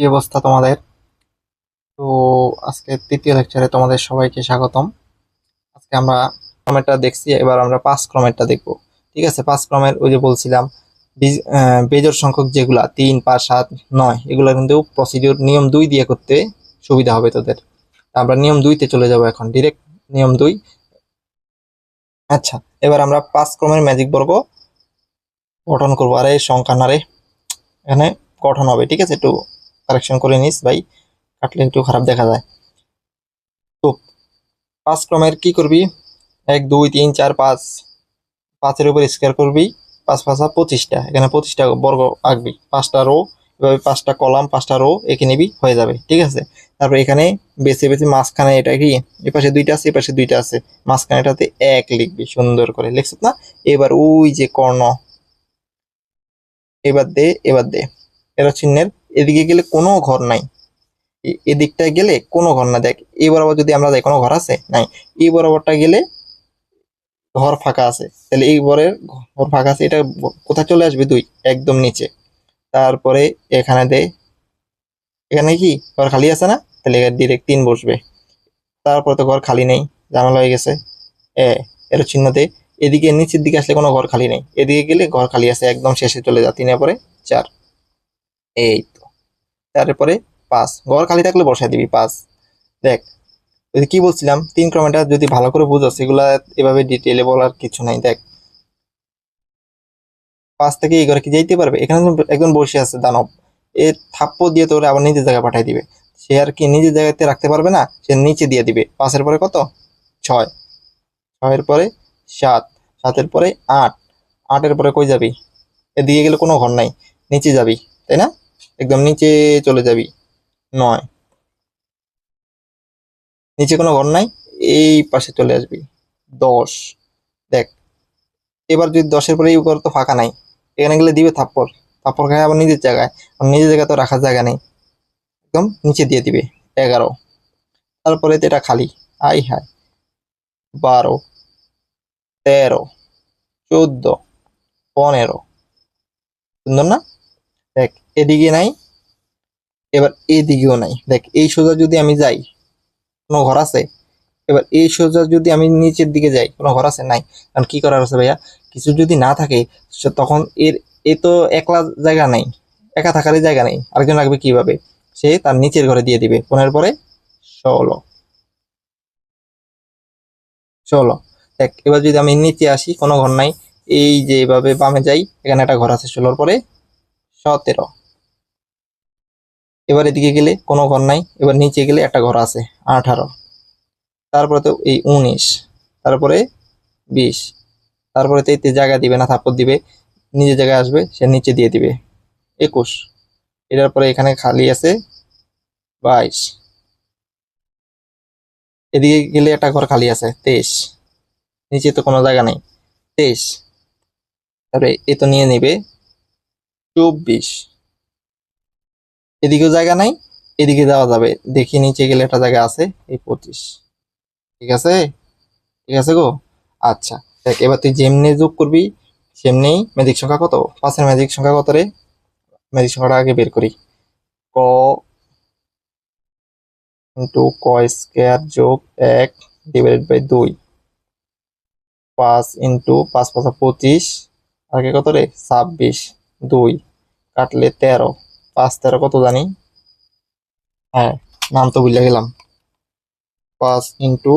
কি অবস্থা তোমাদের? তো আজকে তৃতীয় লেকচারে তোমাদের সবাইকে স্বাগতম। আজকে আমরা ক্রমেরটা দেখছি এবার আমরা পাঁচ ক্রমেরটা দেখব। ঠিক আছে? পাঁচ ক্রমের ওই যে বলছিলাম বীজ- আহ, বেজোড় সংখ্যক যেগুলা তিন পাঁচ সাত নয় এগুলো কিন্তু প্রসিডিউর নিয়ম দুই দিয়ে করতে সুবিধা হবে তোদের। আমরা নিয়ম দুইতে চলে যাব এখন ডিরেক্ট নিয়ম দুই। আচ্ছা এবার আমরা পাঁচ ক্রমের ম্যাজিক বর্গ গঠন করব। আরে সংখ্যা না রে। এখানে গঠন হবে ঠিক আছে? একটু কারেকশন করে নিস ভাই, কাটলে একটু খারাপ দেখা যায়। তো, পাঁচ ক্রমের কি করবি? এক, দুই, তিন, চার, পাঁচ। পাঁচের উপর স্কোয়ার করবি, পাঁচ, পাঁচা পঁচিশটা। এখানে পঁচিশটা বর্গ আঁকবি। পাঁচটা রো, এভাবে পাঁচটা কলাম, পাঁচটা রো এঁকে নিবি, হয়ে যাবে, ঠিক আছে? তারপর এখানে বেছে বেছে মাঝখানে এটা কি? এ পাশে দুইটা আছে এ পাশে দুইটা আছে। মাঝখানেটাতে এক লিখবি, সুন্দর করে। লিখছিস না? এবার ওই যে কর্ণ, এবার দে এবার দে। এরা চিহ্নের এদিকে গেলে কোনো ঘর নাই। এদিকটায় গেলে কোনো ঘর না। দেখ, এই বরাবর যদি আমরা যাই, কোনো ঘর আছে? নাই। এই বরাবরটা গেলে ঘর ফাঁকা আছে। তাহলে এই বরের ঘর ফাঁকা আছে। এটা কোথায় চলে আসবে? দুই, একদম নিচে। তারপরে এখানে দে এখানে কি? ঘর খালি আছে না? তাহলে এখানে ডিরেক্ট তিন বসবে। তারপরে তো ঘর খালি নেই। ঝামেলা হয়ে গেছে। এ এর চিহ্ন দে। এদিকে নিচের দিকে আসলে কোনো ঘর খালি নেই। এদিকে গেলে ঘর খালি আছে। একদম শেষে চলে যা। তিনের পরে চার। এই তারপরে পাঁচ। ঘর খালি থাকলে বসাই দিবি, পাঁচ। দেখ, ওই যে কি বলছিলাম? তিন ক্রমটা যদি ভালো করে বুঝো, সেগুলা এভাবে ডিটেলে বলার কিছু নাই। দেখ, পাঁচ থেকে এই ঘরে কি যাইতে পারবে? এখানে একজন বসে আছে, দানব। এ থাপ্পো দিয়ে তোরে আবার নিজের জায়গায় পাঠাই দিবে। সে আর কি নিজের জায়গাতে রাখতে পারবে না? সে নিচে দিয়ে দিবে। পাঁচের পরে কত? ছয়। ছয়ের পরে সাত। সাতের পরে আট। আটের পরে কই যাবি? এদিকে গেলে কোনো ঘর নাই, নিচে যাবি, তাই না? একদম নিচে চলে যাবি। নয়। নিচে কোনো ঘর নাই, এই পাশে চলে আসবি। দশ। দেখ, এবার যদি দশের পরে এই ঘর তো ফাঁকা নাই, এখানে গেলে দিবে থাপ্পড়। থাপ্পড় খায় আবার নিজের জায়গায়, আর নিজের জায়গায় তো রাখার জায়গা নেই। একদম নিচে দিয়ে দিবে, এগারো। তারপরে তো এটা খালি, আই হাই বারো। তেরো। চোদ্দ। পনেরো। সুন্দর না? এদিকে নাই, এবার এদিকেও নাই। দেখ, এই সোজা যদি আমি যাই, কোনো ঘর আছে? এবার এই সোজা যদি আমি নিচের দিকে যাই, কোনো ঘর আছে? নাই। কারণ কি করার আছে ভাইয়া? কিছু যদি না থাকে তখন এর, এ তো একলা জায়গা নাই, একা থাকারই জায়গা নেই। আরেকজন রাখবে কীভাবে? সে তার নিচের ঘরে দিয়ে দিবে। পনেরো পরে ষোলো। ষোলো। দেখ, এবার যদি আমি নিচে আসি, কোনো ঘর নাই, এই যে এভাবে বামে যাই, এখানে একটা ঘর আছে ষোলোর পরে সতেরো। এবার এদিকে গেলে কোনো ঘর নাই, এবার নিচে গেলে একটা ঘর আছে, আঠারো। তারপরে তো এই উনিশ, তারপরে বিশ, তারপরে তো এতে জায়গা দিবে না, থাপ্পড় দিবে, নিজের জায়গায় আসবে, সে নিচে দিয়ে দিবে। একুশ, এটার পরে এখানে খালি আছে বাইশ। এদিকে গেলে একটা ঘর খালি আছে, তেইশ। নিচে তো কোনো জায়গা নেই, তেইশ। তারপরে এ তো নিয়ে নিবে চব্বিশ। এদিকেও জায়গা নাই, এদিকে যাওয়া যাবে। দেখি নিচে গেলে একটা জায়গা আছে, এই পঁচিশ। ঠিক আছে? ঠিক আছে গো? আচ্ছা দেখ, এবার তুই যেমনি যোগ করবি সেমনি ম্যাজিক সংখ্যা কত? পাঁচের ম্যাজিক সংখ্যা কত রে? ম্যাজিক সংখ্যাটা আগে বের করি। ক ইন্টু ক স্কোয়ার যোগ এক ডিভাইডেড বাই দুই। পাঁচ ইন্টু পাঁচ পাঁচা পঁচিশ আগে কত রে? ছাব্বিশ। দুই। কাটলে তেরো। পাঁচ তেরো, কত জানি? হ্যাঁ নাম তো ভুলে গেলাম। পাঁচ ইন্টু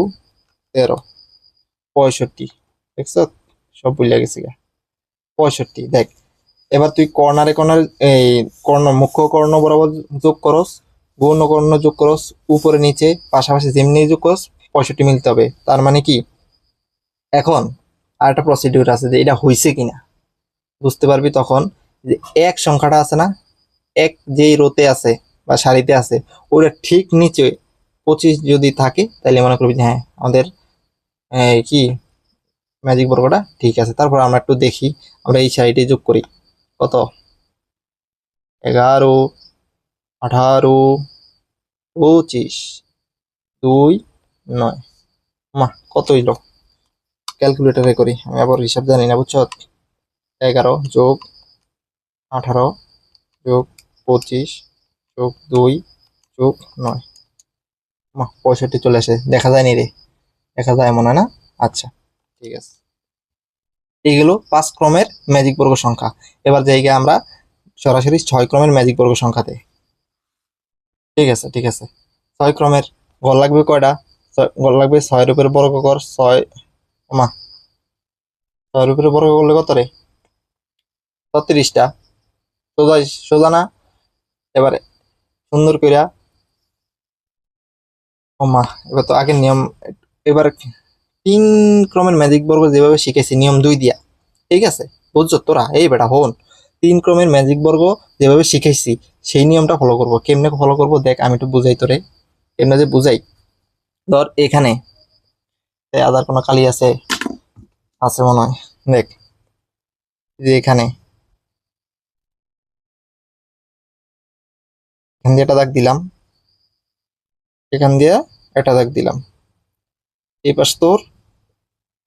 তেরো, পঁয়ষট্টি। দেখছ? সব বুঝলে গেছি গা। পঁয়ষট্টি, দেখ। এবার তুই কর্নারে কর্নার, এই কর্ণ, মুখ্য কর্ণ বরাবর যোগ করস, গৌণ কর্ণ যোগ করস, উপরে নিচে, পাশাপাশি যেমনি যোগ করস, পঁয়ষট্টি মিলতে হবে। তার মানে কি? এখন আর একটা প্রসিডিউর আছে যে এটা হয়েছে কিনা। বুঝতে পারবি তখন যে এক সংখ্যাটা আছে না এক যেই রোতে আছে বা সারিতে আছে, ওটা ঠিক নিচে পঁচিশ যদি থাকে তাহলে মনে করবি যে হ্যাঁ আমাদের কি ম্যাজিক বর্গটা ঠিক আছে। তারপর আমরা একটু দেখি, আমরা এই সাইডে যোগ করি। কত? এগারো, আঠারো, পঁচিশ, দুই, নয়। মা কত হইল ক্যালকুলেটারে করি, আমি আবার হিসাব জানি না, বুঝছ? এগারো যোগ আঠারো যোগ পঁচিশ যোগ দুই যোগ নয়। মা, পঁয়ষট্টি চলে আসে। দেখা যায় নি রে। দেখা যায় মনে না? আচ্ছা ঠিক আছে। এইগুলো পাঁচ ক্রমের ম্যাজিক বর্গ সংখ্যা। এবার জায়গায় আমরা সরাসরি ছয় ক্রমের ম্যাজিক বর্গ সংখ্যাতে। ঠিক আছে ঠিক আছে। ছয় ক্রমের গড় লাগবে কয়টা? ছয়- গড় লাগবে ছয়ের উপরে বর্গ কর, ছয়, মা, ছয়ের উপরে বর্গ করলে কত রে? ছত্রিশটা। সোজা সোজা না? এবারে সুন্দর কইরা ও মা, এবার তো আগের নিয়ম, এবার তিন ক্রমের ম্যাজিক বর্গ যেভাবে শিখেছি, নিয়ম দুই দিয়া, ঠিক আছে? বুঝছ তোরা? এই বেটা হন তিন ক্রমের ম্যাজিক বর্গ যেভাবে শিখেছি, সেই নিয়মটা ফলো করব। কেমনে ফলো করব দেখ, আমি একটু বুঝাই তোরে। কেমনে যে বুঝাই? ধর এখানে আদার কোনো কালি আছে আছে মনে হয়। দেখ যে এখানে। এখান দিয়ে একটা দাগ দিলাম। এখান দিয়ে একটা দাগ দিলাম। এই পাশ তোর,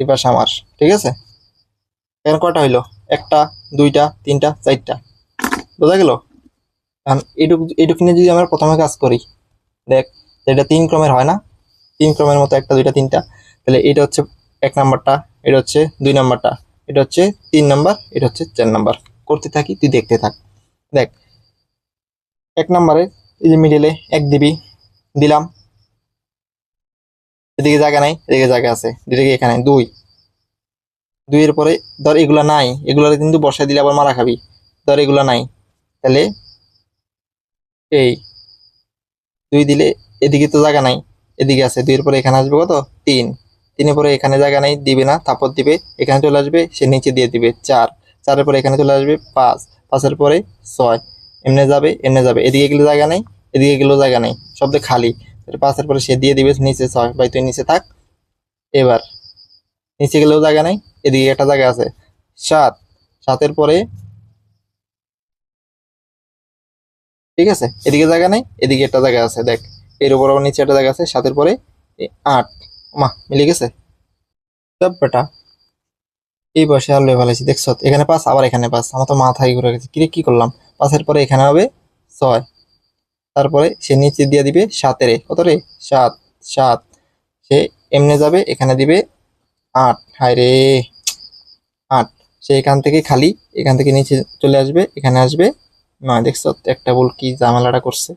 এই পাশ আমার, ঠিক আছে? এখানে কটা হইল? একটা, দুইটা, তিনটা, চারটা। বোঝা গেল? এখন এইটুকু এইটুকু নিয়ে যদি আমরা প্রথমে কাজ করি, দেখ, এটা তিন ক্রমের হয় না? তিন ক্রমের মতো একটা, দুইটা, তিনটা। তাহলে এটা হচ্ছে এক নাম্বারটা, এটা হচ্ছে দুই নাম্বারটা, এটা হচ্ছে তিন নাম্বার, এটা হচ্ছে চার নাম্বার। করতে থাকি, তুই দেখতে থাক। দেখ এক নাম্বারে, এই যে মিডিলে এক দিবি দিলাম। এদিকে জায়গা নাই, এদিকে জায়গা আছে। এদিকে এখানে? দুই। দুইয়ের পরে, ধর এগুলা নাই এগুলা কিন্তু বসায় দিলে আবার মারা খাবি। ধর এগুলা নাই, তাহলে এই দুই দিলে এদিকে তো জায়গা নাই, এদিকে আছে। দুইয়ের পরে এখানে আসবে কত? তিন। তিনের পরে এখানে জায়গা নাই, দিবে না, তারপর দিবে, এখানে চলে আসবে, সে নিচে দিয়ে দিবে, চার। চারের পরে এখানে চলে আসবে পাঁচ। পাঁচের পরে ছয়। এমনি যাবে এমনি যাবে। এদিকে গেলে জায়গা নেই, এদিকে গেলেও জায়গা নেই সব শব্দ খালি পাঁচের পরে সে দিয়ে দিবে, নিচে ছয়। ভাই, তুই নিচে থাক। এবার, নিচে গেলেও জায়গা নেই, এদিকে একটা জায়গা আছে। সাত। সাতের পরে, ঠিক আছে? এদিকে জায়গা নেই, এদিকে একটা জায়গা আছে, দেখ। এর উপর আবার নিচে একটা জায়গা আছে, সাতের পরে আট। মা, মিলে গেছে? সব বেটা। এই বয়সে আর লেভেল আছে দেখছ? এখানে পাস, আবার এখানে পাস। আমার তো মাথায় ঘুরে গেছে। কিরে, কি করলাম? পাসের পরে এখানে হবে ছয়। তারপরে সে নিচে দিয়ে দিবে সাতের কত রে? সাত সাত। সে এমনি যাবে, এখানে দিবে আট। হায় রে! আট। সে এখান থেকে খালি, এখান থেকে নিচে চলে আসবে, এখানে আসবে নয়। দেখছ, একটা বল কি ঝামেলাটা করছে।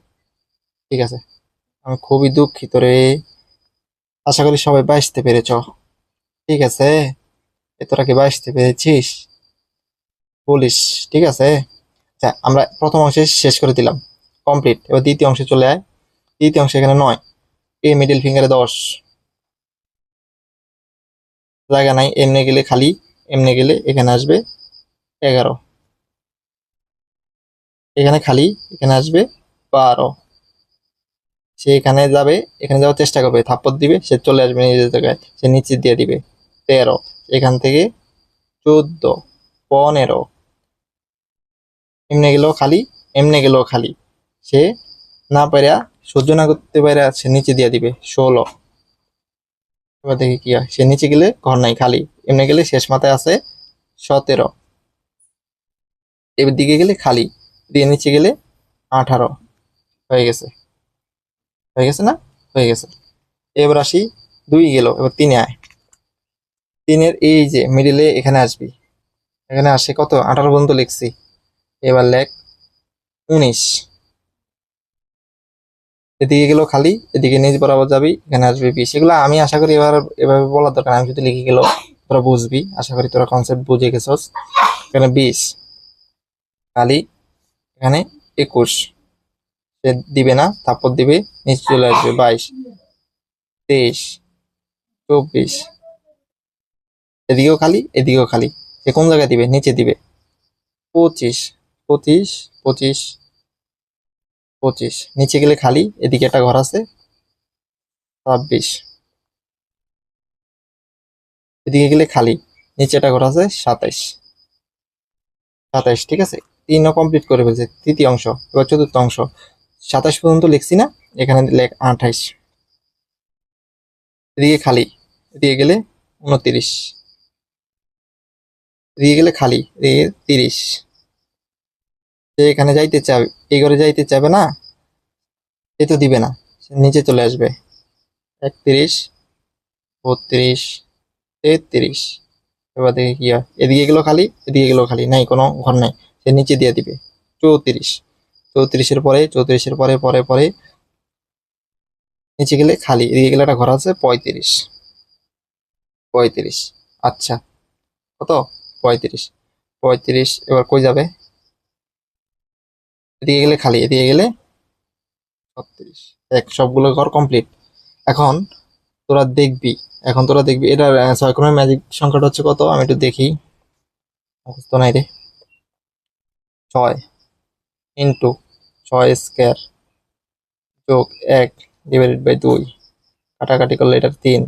ঠিক আছে। আমি খুবই দুঃখিত রে। আশা করি সবাই বাঁচতে পেরেছ। ঠিক আছে? এ, তোরা কি বাঁচতে পেরেছিস? বলিস। ঠিক আছে? আচ্ছা আমরা প্রথম অংশে শেষ করে দিলাম। কমপ্লিট এবার দ্বিতীয় অংশে চলে আয়। দ্বিতীয় অংশে এখানে নয়। এ মিডিল ফিঙ্গারে দশ। জায়গা নাই, এমনি গেলে খালি, এমনি গেলে এখানে আসবে এগারো। এখানে খালি, এখানে আসবে বারো। সে এখানে যাবে, এখানে যাওয়ার চেষ্টা করবে। থাপ্পড় দিবে, সে চলে আসবে নিজের জায়গায়। সে নিচে দিয়ে দিবে। তেরো। এখান থেকে চোদ্দ। পনেরো। এমনি গেলেও খালি, এমনি গেলেও খালি। সে না পারা সহ্য না করতে পারে সে নিচে দিয়ে দিবে, ষোলো। এবার দেখি কি হয়। সে নিচে গেলে ঘর নাই, খালি। এমনি গেলে শেষ মাথায় আছে সতেরো। এবার দিকে গেলে খালি, দিয়ে নিচে গেলে আঠারো। হয়ে গেছে। হয়ে গেছে না? হয়ে গেছে। এবার আসি দুই গেল, এবার তিনে আয়। তিনের এই যে মিডিলে এখানে আসবি। এখানে আসে কত? আঠারো পর্যন্ত লিখছি। এবার লেখ। উনিশ। এদিকে গেল খালি, এদিকে নিজ বরাবর যাবি, এখানে আসবে বিশ। এগুলো আমি আশা করি এবার, এভাবে বলার দরকার আমি যদি লিখে গেল তোরা বুঝবি। আশা করি তোরা কনসেপ্ট বুঝে গেছস। এখানে বিশ। খালি, এখানে একুশ। সে দিবে না, তারপর দিবে, নিচে চলে আসবে বাইশ। তেইশ। চব্বিশ। এদিকেও খালি এদিকেও খালি। সে কোন জায়গায় দিবে? নিচে দিবে। পঁচিশ। পঁচিশ পঁচিশ পঁচিশ। নিচে গেলে খালি, এদিকে একটা ঘর আছে। ছাব্বিশ। এদিকে গেলে খালি, নিচে একটা ঘর আছে, সাতাইশ। সাতাইশ, ঠিক আছে? তিন কমপ্লিট করে ফেলছে, তৃতীয় অংশ, এবার চতুর্থ অংশ। সাতাশ পর্যন্ত লিখছি না, এখানে লেখ আঠাইশ। এদিকে খালি, এদিকে গেলে উনতিরিশ। এদিকে গেলে খালি, এদিকে তিরিশ। সে এখানে যাইতে চাবে, এই ঘরে যাইতে চাবে না এ তো দিবে না, সে নিচে চলে আসবে। একত্রিশ, বত্রিশ, তেত্রিশ। এবার দেখি কি হয়। এদিকে গেলো খালি, এদিকে গেলো খালি, নাই, কোনো ঘর নাই, সে নিচে দিয়ে দিবে। চৌত্রিশ, চৌত্রিশের পরে চৌত্রিশের পরে পরে পরে নিচে গেলে খালি, এদিকে গেলে একটা ঘর আছে, পঁয়ত্রিশ। পঁয়ত্রিশ আচ্ছা কত? পঁয়ত্রিশ। পঁয়ত্রিশ, এবার কই যাবে? এদিকে গেলে খালি, এদিকে গেলে ছত্রিশ। এক সবগুলো ঘর কমপ্লিট এখন তোরা দেখবি, এখন তোরা দেখবি, এটা ছয় ক্রমের ম্যাজিক সংখ্যাটা হচ্ছে কত? আমি একটু দেখি। মুখস্থ নাই রে। ছয় ইন্টু ছয় স্কোয়ার যোগ এক ডিভাইডেড বাই দুই। কাটাকাটি করলে এটা তিন।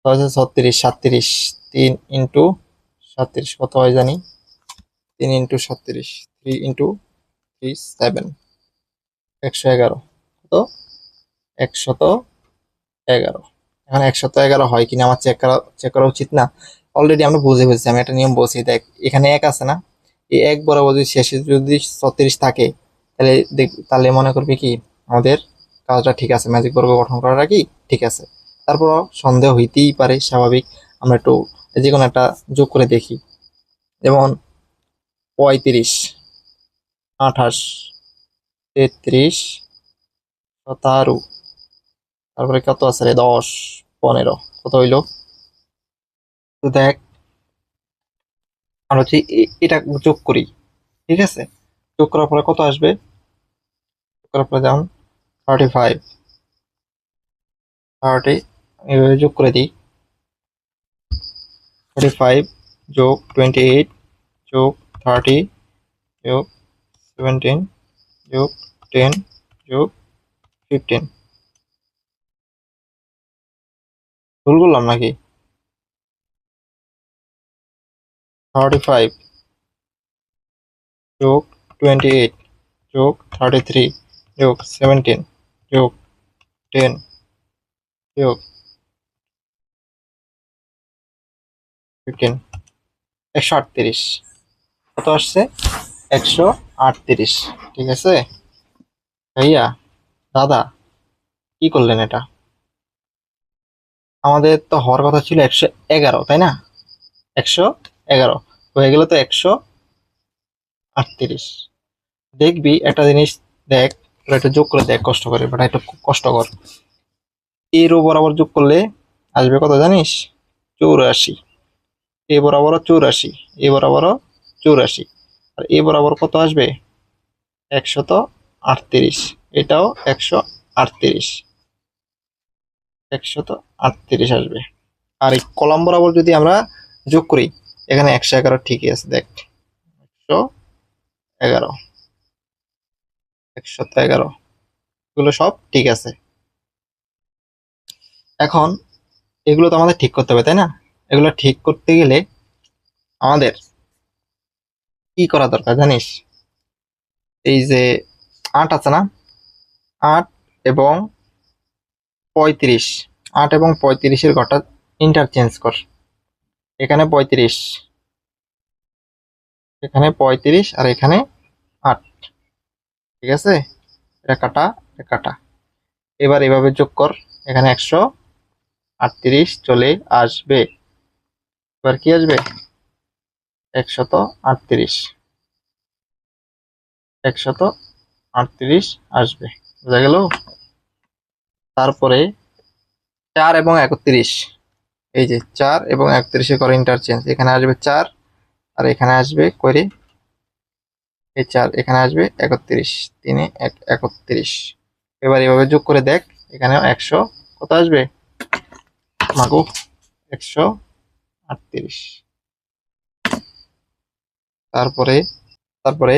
ছয় ছত্রিশ, সাতত্রিশ। তিন ইন্টু সাতত্রিশ, কত হয় জানি? তিন ইন্টু সাতত্রিশ থ্রি ইন্টু থ্রি সেভেন একশো এগারো। কত? একশত এগারো। এখন একশত এগারো হয় কিনা আমার চেক করা চেক করা উচিত না। অলরেডি আমরা বুঝে ফেলছি, আমি একটা নিয়ম বলছি, দেখ, এখানে এক আছে না? এই এক বরাবর যদি শেষে যদি ছত্রিশ থাকে, তাহলে দেখ, তাহলে মনে করবি কি, আমাদের কাজটা ঠিক আছে ম্যাজিক বর্গ গঠন করাটা কি, ঠিক আছে। তারপরও সন্দেহ হইতেই পারে, স্বাভাবিক। আমরা একটু যে কোনো একটা যোগ করে দেখি। যেমন পঁয়ত্রিশ। আঠাশ, তেত্রিশ, সতেরো, তারপরে কত আছে রে? দশ, পনেরো, কত হইল? তো দেখ, আমরা হচ্ছে এটা যোগ করি, ঠিক আছে? যোগ করার পরে কত আসবে? যোগ করার পরে যেমন থার্টি ফাইভ থার্টি এভাবে যোগ করে দিই। থার্টি ফাইভ যোগ টোয়েন্টি এইট যোগ থার্টি যোগ সেভেন্টিন যোগ টেন যোগ ফিফটিন ভুল করলাম নাকি? থার্টি ফাইভ যোগ টোয়েন্টি এইট যোগ থার্টি থ্রি যোগ সেভেন্টিন যোগ টেন যোগ ফিফটিন একশো আটত্রিশ। কত আসছে? একশো আটত্রিশ, ঠিক আছে? ভাইয়া, দাদা, কি করলেন এটা? আমাদের তো হওয়ার কথা ছিল একশো এগারো, তাই না? একশো এগারো, হয়ে গেল তো একশো আটত্রিশ। দেখবি একটা জিনিস দেখ একটু যোগ করে দেখ, কষ্ট করে, বাট একটু খুব কষ্টকর। এই রো বরাবর যোগ করলে আসবে কত জানিস? চৌরাশি। এ বরাবর চৌরাশি, এ বরাবর চৌরাশি। আর এ বরাবর কত আসবে? একশত আটত্রিশ। এটাও একশো আটত্রিশ। একশত আটত্রিশ আসবে। আর এই কলাম বরাবর যদি আমরা যোগ করি, এখানে একশো এগারো ঠিকই আছে, দেখ। একশো এগারো। একশত এগারো। এগুলো সব ঠিক আছে। এখন এগুলো তো আমাদের ঠিক করতে হবে, তাই না? এগুলো ঠিক করতে গেলে আমাদের কি করা দরকার জানিস? এই যে আট আছে না? আট এবং পঁয়ত্রিশ। আট এবং পঁয়ত্রিশের ঘরটা ইন্টারচেঞ্জ কর। এখানে পঁয়ত্রিশ। এখানে পঁয়ত্রিশ আর এখানে আট। ঠিক আছে? এটা কাটা কাটা। এবার এভাবে যোগ কর। এখানে একশো আটত্রিশ চলে আসবে। এবার কি আসবে? একশত আটত্রিশ। একশত আটত্রিশ আসবে। বোঝা গেল? তারপরে চার এবং একত্রিশ। এই যে চার এবং একত্রিশে করে ইন্টারচেঞ্জ এখানে আসবে চার আর এখানে আসবে করে এই চার, এখানে আসবে একত্রিশ। তিনে এক, একত্রিশ। এবার এভাবে যোগ করে দেখ এখানে একশো কত আসবে? মাগো, একশো আটত্রিশ। তারপরে তারপরে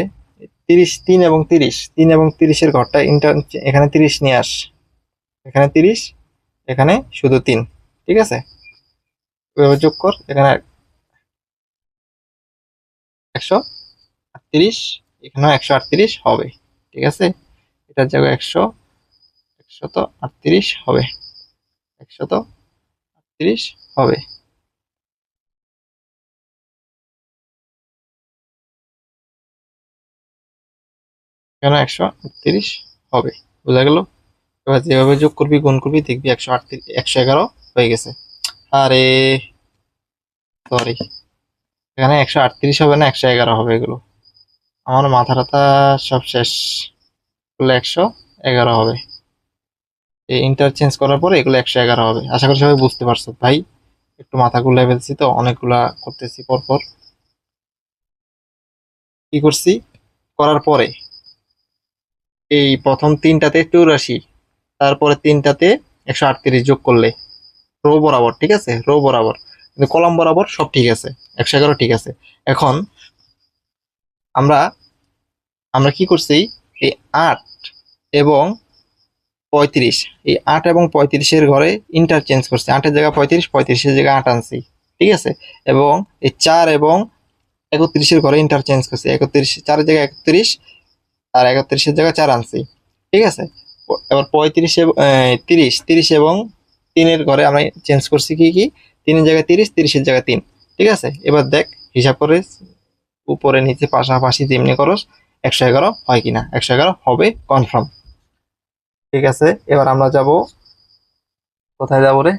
তিরিশ, তিন এবং তিরিশ, তিন এবং তিরিশের ঘরটা ইন্টার এখানে তিরিশ নিয়ে আস। এখানে তিরিশ, এখানে শুধু তিন, ঠিক আছে? যোগ কর, এখানে একশো আটত্রিশ, এখানেও একশো আটত্রিশ হবে, ঠিক আছে? এটার জায়গায় একশো একশত আটত্রিশ হবে একশত আটত্রিশ হবে। এখানে একশো আটত্রিশ? হবে। বোঝা গেল? এবার যেভাবে যোগ করবি, গুণ করবি, দেখবি একশো আটত্রিশ, একশো এগারো হয়ে গেছে। আরে সরি এখানে একশো আটত্রিশ হবে না, একশো এগারো হবে এগুলো। আমার মাথা টাথা সব শেষ। এগুলো একশো এগারো হবে। এই ইন্টারচেঞ্জ করার পরে এগুলো একশো এগারো হবে। আশা করি সবাই বুঝতে পারছ। ভাই, একটু মাথা গুলাই ফেলছি তো, অনেকগুলা করতেছি পরপর। কি করছি? করার পরে। এই প্রথম তিনটাতে চৌরাশি, তারপরে তিনটাতে একশো আটত্রিশ যোগ করলে রো বরাবর, ঠিক আছে? রো বরাবর। কিন্তু কলম বরাবর সব ঠিক আছে, একশো এগারো ঠিক আছে। এখন আমরা আমরা কি করছি? এই আট এবং পঁয়ত্রিশ, এই আট এবং পঁয়ত্রিশের ঘরে ইন্টারচেঞ্জ করছি। আটের জায়গায় পঁয়ত্রিশ, পঁয়ত্রিশের জায়গায় আট আনছি, ঠিক আছে? এবং এই চার এবং একত্রিশের ঘরে ইন্টারচেঞ্জ করছি। একত্রিশ, চারের জায়গায় একত্রিশ আর একত্রিশের জায়গায় চার আনছি। ঠিক আছে? এবার পঁয়ত্রিশ তিরিশ। তিরিশ এবং তিনের ঘরে আমি চেঞ্জ করছি কি কি? তিনের জায়গায় তিরিশ, তিরিশের জায়গায় তিন। ঠিক আছে? এবার দেখ, হিসাব করে উপরে নিচে পাশাপাশি যেমনি করস, একশো এগারো হয় কিনা? একশো এগারো হবে কনফার্ম ঠিক আছে? এবার আমরা যাব, কোথায় যাব রে?